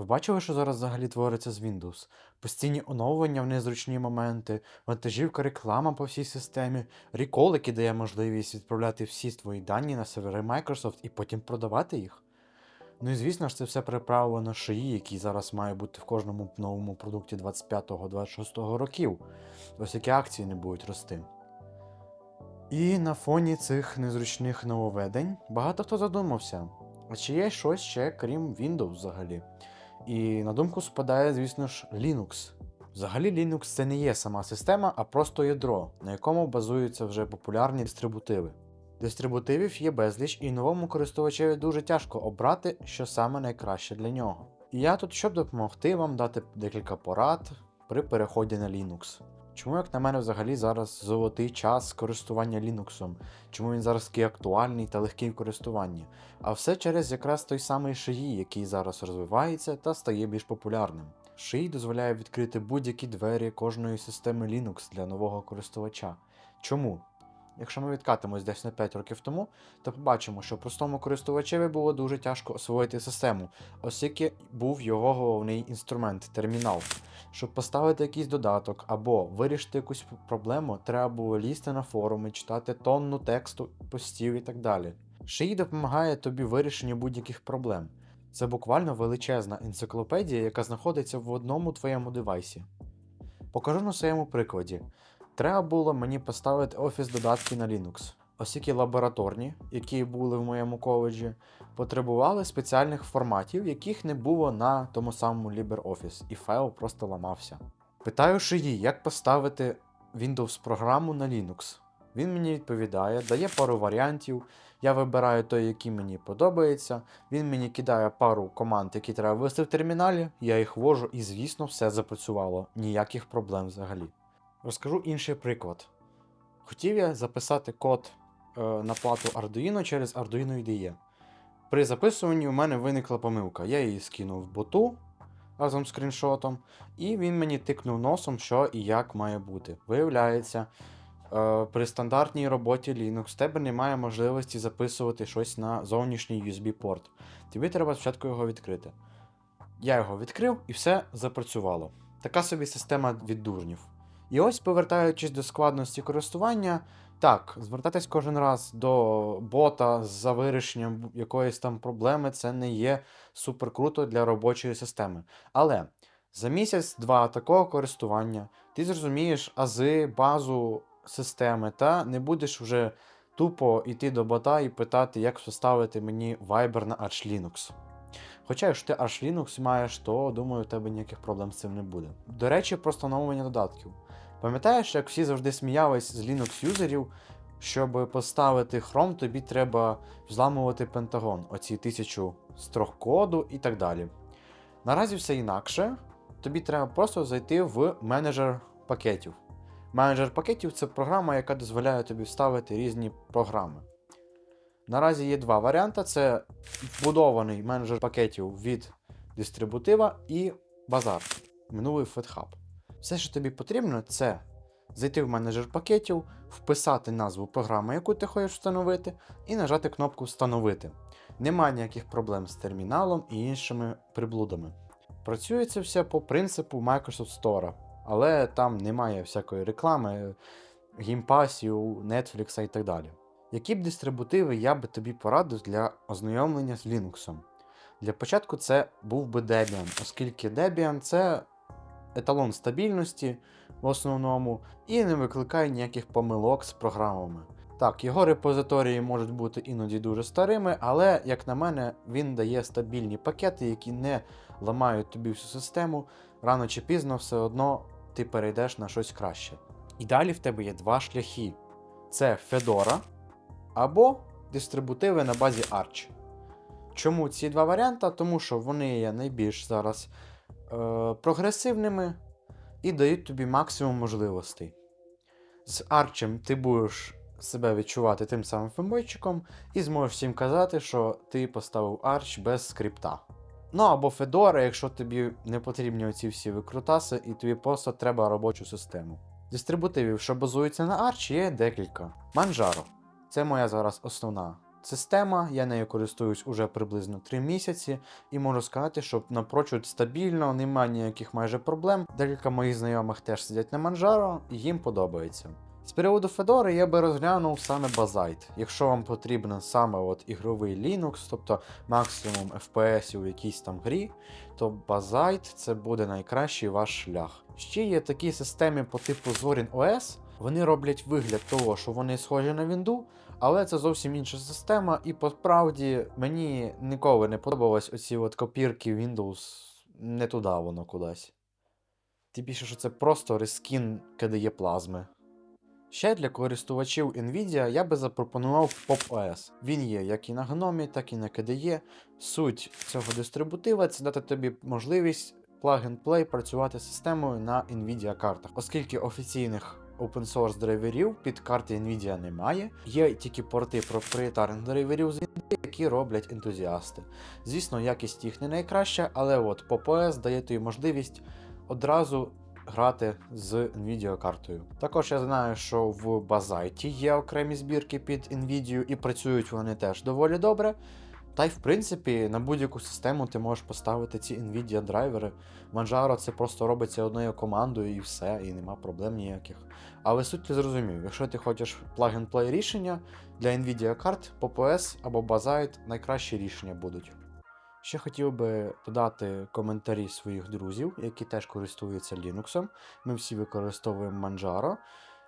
Ви бачили, що зараз взагалі твориться з Windows? Постійні оновлення в незручні моменти, вантажівка реклама по всій системі, рекол, який дає можливість відправляти всі твої дані на сервери Microsoft і потім продавати їх. Ну і звісно ж, це все приправлено шиї, який зараз має бути в кожному новому продукті 25-26 років. Ось які акції не будуть рости. І на фоні цих незручних нововведень багато хто задумався, а чи є щось ще крім Windows взагалі? І на думку спадає, звісно ж, Linux. Взагалі Linux це не є сама система, а просто ядро, на якому базуються вже популярні дистрибутиви. Дистрибутивів є безліч, і новому користувачеві дуже тяжко обрати, що саме найкраще для нього. І я тут, щоб допомогти вам дати декілька порад при переході на Linux. Чому, як на мене, взагалі зараз золотий час користування Linux? Чому він зараз такий актуальний та легкий в користуванні? А все через якраз той самий шиї, який зараз розвивається та стає більш популярним. Шиї дозволяє відкрити будь-які двері кожної системи Linux для нового користувача. Чому? Якщо ми відкатимось десь на 5 років тому, то побачимо, що простому користувачеві було дуже тяжко освоїти систему, оскільки був його головний інструмент термінал. Щоб поставити якийсь додаток або вирішити якусь проблему, треба було лізти на форуми, читати тонну тексту, постів і так далі. Шиї допомагає тобі в вирішенні будь-яких проблем. Це буквально величезна енциклопедія, яка знаходиться в одному твоєму девайсі. Покажу на своєму прикладі. Треба було мені поставити офіс додатки на Linux, оскільки лабораторні, які були в моєму коледжі, потребували спеціальних форматів, яких не було на тому самому LibreOffice, і файл просто ламався. Питаю шиї, як поставити Windows програму на Linux. Він мені відповідає, дає пару варіантів. Я вибираю той, який мені подобається. Він мені кидає пару команд, які треба ввести в терміналі. Я їх ввожу, і, звісно, все запрацювало. Ніяких проблем взагалі. Розкажу інший приклад. Хотів я записати код е, на плату Arduino через Arduino IDE. При записуванні у мене виникла помилка. Я її скинув в боту разом з скріншотом, і він мені тикнув носом, що і як має бути. Виявляється, е, при стандартній роботі Linux тебе немає можливості записувати щось на зовнішній USB-порт. Тобі треба спочатку його відкрити. Я його відкрив і все запрацювало. Така собі система віддужнів. І ось, повертаючись до складності користування, так, звертатись кожен раз до бота за вирішенням якоїсь там проблеми, це не є супер круто для робочої системи. Але за місяць-два такого користування ти зрозумієш ази, базу системи, та не будеш вже тупо йти до бота і питати, як поставити мені Viber на Arch Linux. Хоча, якщо ти Arch Linux маєш, то думаю, у тебе ніяких проблем з цим не буде. До речі, про встановлення додатків. Пам'ятаєш, як всі завжди сміялись з Linux юзерів, щоб поставити Chrome, тобі треба взламувати Pentagon, оці тисячу строк коду і так далі. Наразі все інакше. Тобі треба просто зайти в менеджер пакетів. Менеджер пакетів це програма, яка дозволяє тобі вставити різні програми. Наразі є два варіанти: це вбудований менеджер пакетів від дистрибутива і базар, минулий FedHub. Все, що тобі потрібно, це зайти в менеджер пакетів, вписати назву програми, яку ти хочеш встановити, і нажати кнопку Встановити. Немає ніяких проблем з терміналом і іншими приблудами. Працює це все по принципу Microsoft Store, але там немає всякої реклами, геймпасів, Netflix і так далі. Які б дистрибутиви я би тобі порадив для ознайомлення з Linux? Для початку це був би Debian, оскільки Debian це еталон стабільності в основному і не викликає ніяких помилок з програмами. Так, його репозиторії можуть бути іноді дуже старими, але, як на мене, він дає стабільні пакети, які не ламають тобі всю систему. Рано чи пізно все одно ти перейдеш на щось краще. І далі в тебе є два шляхи: це Fedora або дистрибутиви на базі Arch. Чому ці два варіанти? Тому що вони є найбільш зараз е, прогресивними і дають тобі максимум можливостей. З Арчем ти будеш себе відчувати тим самим фембойчиком і зможеш всім казати, що ти поставив Arch без скрипта. Ну або Fedora, якщо тобі не потрібні оці всі викрутаси, і тобі просто треба робочу систему. Дистрибутивів, що базуються на Arch, є декілька. Manjaro. Це моя зараз основна система, я нею користуюсь уже приблизно 3 місяці, і можу сказати, що напрочуд стабільно, немає ніяких майже проблем. Декілька моїх знайомих теж сидять на манжаро і їм подобається. З приводу Федори я би розглянув саме Базайт. Якщо вам потрібен саме от ігровий Linux, тобто максимум FPS у якійсь там грі, то Базайт це буде найкращий ваш шлях. Ще є такі системи по типу Zorin OS. Вони роблять вигляд того, що вони схожі на Вінду, але це зовсім інша система, і по справді мені ніколи не подобалось оці от копірки Windows не туди воно кудись. Тим більше, що це просто рескін KDE плазми. Ще для користувачів Nvidia я би запропонував PopOS. Він є як і на гномі, так і на KDE. Суть цього дистрибутива це дати тобі можливість plug-and-play працювати з системою на Nvidia картах, оскільки офіційних open source драйверів під карти Nvidia немає. Є тільки порти проприєтарних драйверів з Nvidia, які роблять ентузіасти. Звісно, якість їх не найкраща, але от PopOS дає тобі можливість одразу грати з Nvidia картою. Також я знаю, що в Базайті є окремі збірки під Nvidia і працюють вони теж доволі добре. Та й в принципі на будь-яку систему ти можеш поставити ці Nvidia драйвери. Manjaro це просто робиться одною командою і все, і нема проблем ніяких. Але суть ти зрозумів, якщо ти хочеш plug-and-play рішення для Nvidia карт, PopOS або Bazite найкращі рішення будуть. Ще хотів би додати коментарі своїх друзів, які теж користуються Linux. Ми всі використовуємо Manjaro,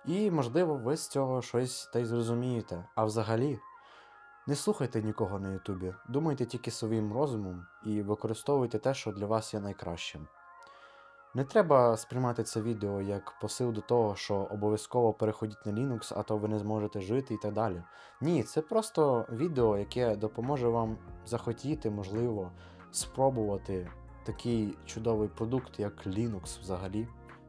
і, можливо, ви з цього щось та й зрозумієте. А взагалі, не слухайте нікого на Ютубі, думайте тільки своїм розумом і використовуйте те, що для вас є найкращим. Не треба сприймати це відео як посил до того, що обов'язково переходіть на Linux, а то ви не зможете жити і так далі. Ні, це просто відео, яке допоможе вам захотіти, можливо, спробувати такий чудовий продукт, як Linux взагалі.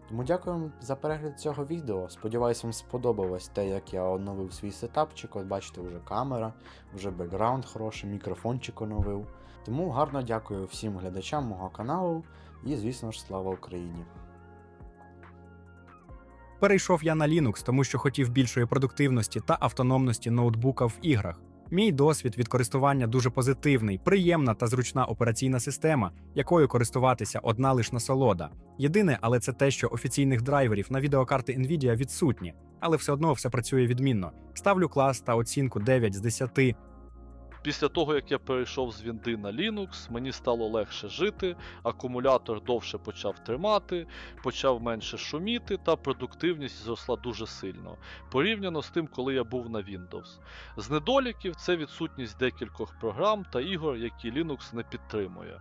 Тому дякую вам за перегляд цього відео. Сподіваюсь, вам сподобалось те, як я оновив свій сетапчик. От бачите, вже камера, вже бекграунд хороший, мікрофончик оновив. Тому гарно дякую всім глядачам мого каналу і, звісно ж, слава Україні! Перейшов я на Linux, тому що хотів більшої продуктивності та автономності ноутбука в іграх. Мій досвід від користування дуже позитивний, приємна та зручна операційна система, якою користуватися одна лиш насолода. Єдине, але це те, що офіційних драйверів на відеокарти Nvidia відсутні, але все одно все працює відмінно. Ставлю клас та оцінку 9 з 10. Після того, як я перейшов з Вінди на Linux, мені стало легше жити, акумулятор довше почав тримати, почав менше шуміти, та продуктивність зросла дуже сильно, порівняно з тим, коли я був на Windows. З недоліків це відсутність декількох програм та ігор, які Linux не підтримує.